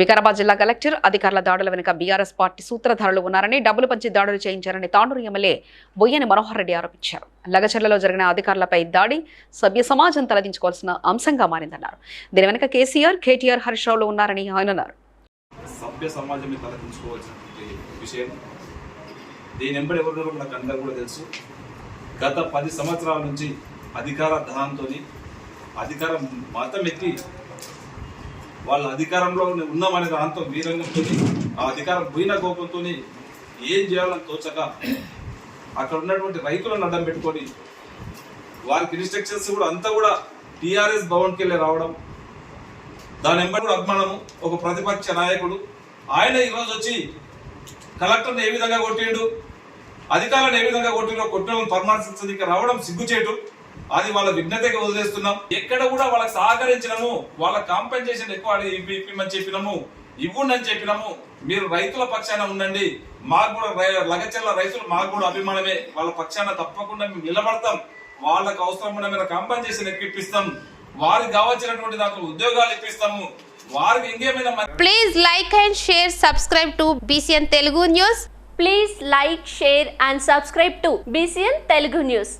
వికారాబాద్ జిల్లా కలెక్టర్ అధికారుల దాడుల వెనుక బీఆర్ఎస్ పార్టీ సూత్రధారులు ఉన్నారని డబ్బులు పంచి దాడులు చేయించారని తాండూరు ఎమ్మెల్యే బొయ్యని మనోహర్ రెడ్డి ఆరోపించారు. లగచర్లలో జరిగిన అధికారులపై దాడి సభ్య సమాజం తలదించుకోవాల్సిన అంశంగా మారిందన్నారు. దీని వెనుక కేసీఆర్ కేటీఆర్ హరీష్ రావులు ఉన్నారని ఆయన అన్నారు. సభ్య సమాజమే విషయం. దీని అందరూ కూడా తెలుసు. గత పది సంవత్సరాల నుంచి అధికార ధనంతో అధికారం మతం ఎత్తి వాళ్ళ అధికారంలో ఉన్నామనే దాంతో వీరంగంతో ఆ అధికారం పోయిన కోపంతో ఏం చేయాలని తోచక అక్కడ ఉన్నటువంటి రైతులను అడ్డం పెట్టుకొని వారికి ఇన్స్ట్రక్షన్స్ కూడా అంతా కూడా టీఆర్ఎస్ భవన్కి వెళ్ళి రావడం దాని వెంబడి కూడా అభిమానము ఒక ప్రతిపక్ష నాయకుడు ఆయన ఈరోజు వచ్చి కలెక్టర్ని ఏ విధంగా కొట్టిండు అధికారులను ఏ విధంగా కొట్టిండో కొట్టిన పరామర్శించడానికి రావడం సిగ్గుచేటు. అది వాళ్ళ విఘ్నతకి వదిలేస్తున్నాం. ఎక్కడ కూడా వాళ్ళకి సహకరించినము వాళ్ళ కాంపెన్సేషన్ ఎక్కువ అడిగి ఇప్పి- చెప్పినాము ఇవ్వండి అని చెప్పినాము మీరు రైతుల పక్షాన ఉండండి. మాకు కూడా రై- లగచెల్ల రైతులు మాకు కూడా అభిమానమే. వాళ్ళ పక్షాన తప్పకుండా మేము నిలబడతాం. వాళ్ళకు అవసరమైన మీద కాంపెన్సేషన్ ఎక్కిప్పిస్తాం వారికి కావాల్సినటువంటి దాంట్లో ఉద్యోగాలు ఇప్పిస్తాము. వారికి ఇంకేమైనా please like and share subscribe to BCN Telugu news please like share and subscribe to BCN Telugu news